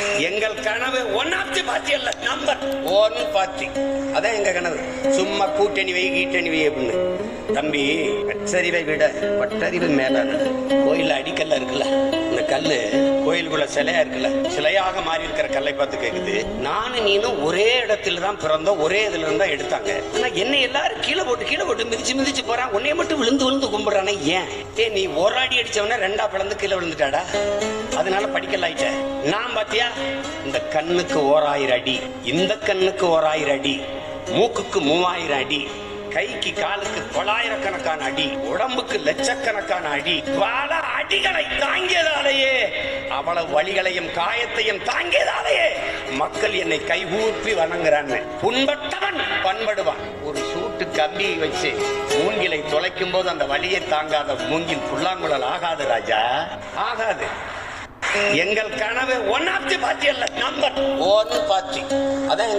எங்கள் கனவு one of the party அல்ல நம்பர் ஒன் பார்ட்டி அதான் எங்க கனவு. சும்மா கூட்டணி வை கீட்டணி வை அப்படின்னு. தம்பி பச்சரிவை விட பட்டறிவு மேலானது. கோயில்ல அடிக்கல்ல இருக்குல்ல? இந்த கல்லு கோயிலுக்குள்ள சிலையா இருக்குல்ல? சிலையாக மாறி இருக்கிற கல்லை பார்த்து கேக்குது. நானும் நீனும் ஒரே இடத்துல தான் பிறந்தோம் ஒரே இதுல இருந்தா எடுத்தாங்க. ஆனா என்ன எல்லாரும் கீழே போட்டு கீழே போட்டு மிதிச்சு மிதிச்சு போறான். உன்னைய மட்டும் விழுந்து விழுந்து கும்பிடுறானே ஏன்? ஏ நீ ஒரு அடி அடிச்சவன ரெண்டா பிளந்து கீழே விழுந்துட்டாடா? அதனால படிக்கல ஆயிட்ட. நான் பாத்தியா? இந்த கண்ணுக்கு ஓராயிரம் அடி இந்த கண்ணுக்கு ஓராயிரம் அடி மூக்குக்கு மூவாயிரம் அடி கைக்கு காலுக்கு தொள்ளாயிரக்கணக்கான அடி உடம்புக்கு லட்சக்கணக்கான அடி பல அடிகளை தாங்கியதாலேயே அவ்வளவு வழிகளையும் காயத்தையும் தாங்கியதாலேயே மக்கள் என்னை கைகூப்பி வணங்குறாங்க புண்பட்டவன் பண்படுவான். ஒரு கம்பி வச்சு மூங்கிலை தொலைக்கும் போது அந்த வலியை தாங்காத மூங்கில் புல்லாங்குழல் ஆகாது ராஜா. ஆகாது. எங்கள் கனவு ஒன் ஆஃப் தி பார்ட்டி அல்ல நம்பர் ஒன் பார்ட்டி அதான்